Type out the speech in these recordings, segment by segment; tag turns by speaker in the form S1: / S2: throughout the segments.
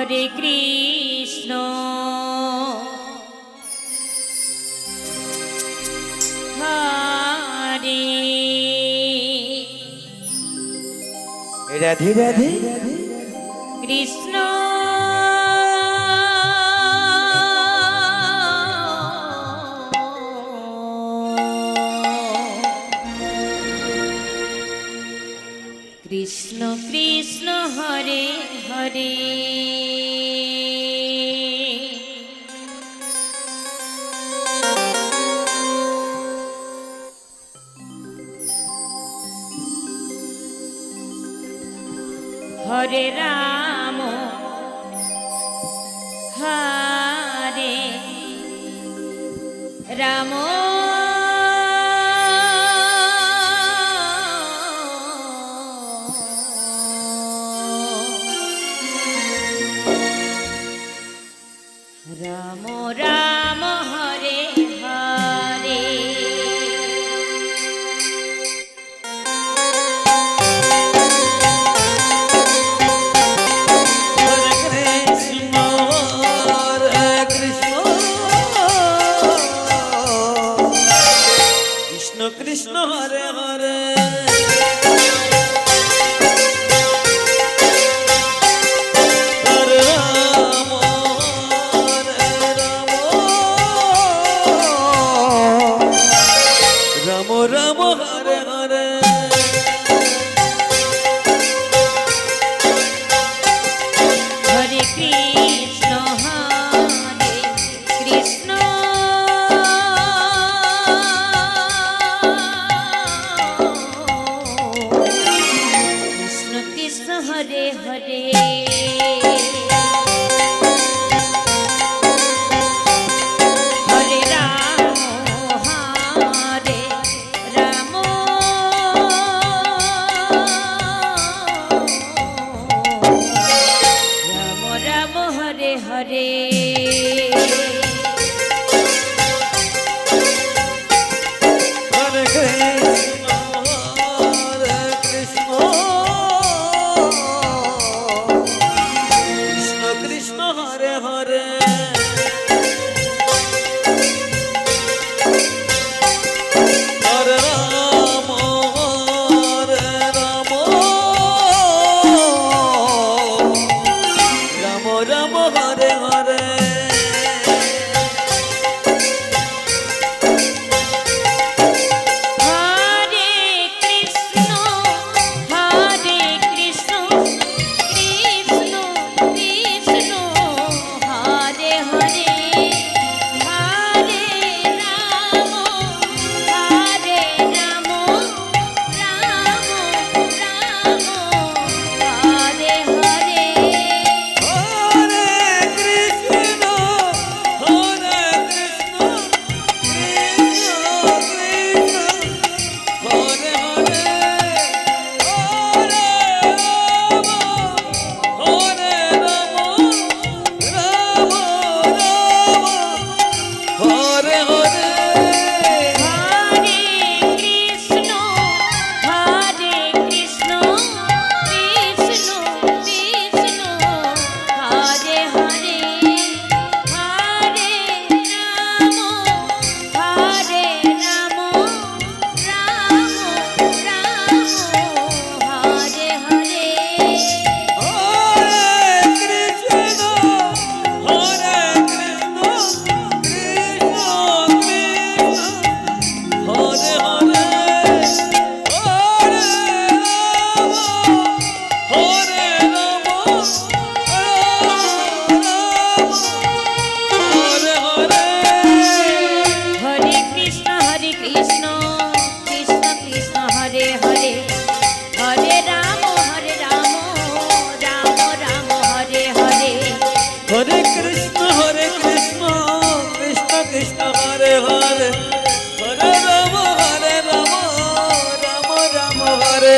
S1: হরে কৃষ্ণ। হরে।
S2: রাধে রাধে।
S1: কৃষ্ণ। কৃষ্ণ কৃষ্ণ হরে হরে। হরে রাম। হরে রাম। হরে হরে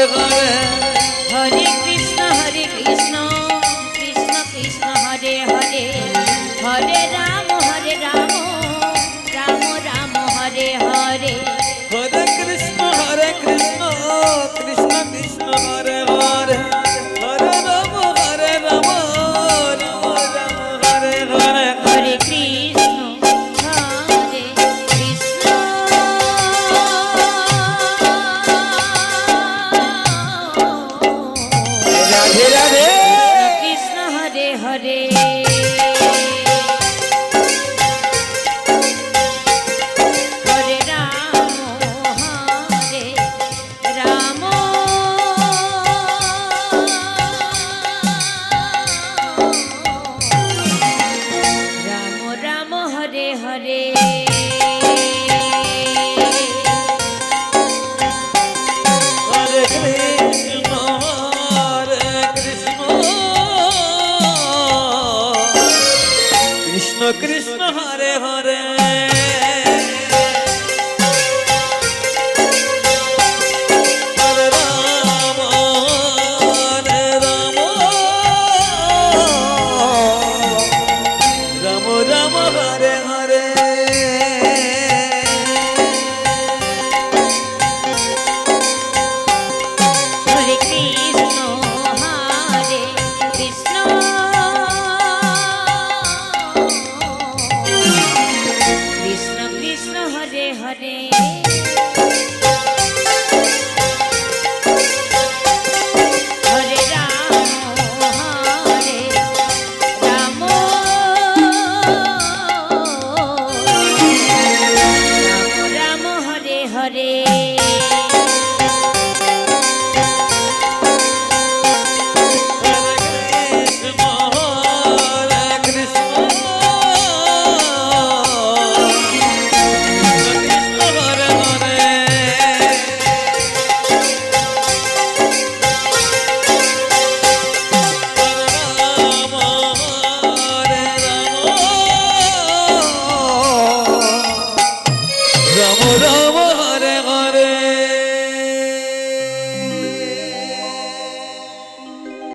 S2: ঘরে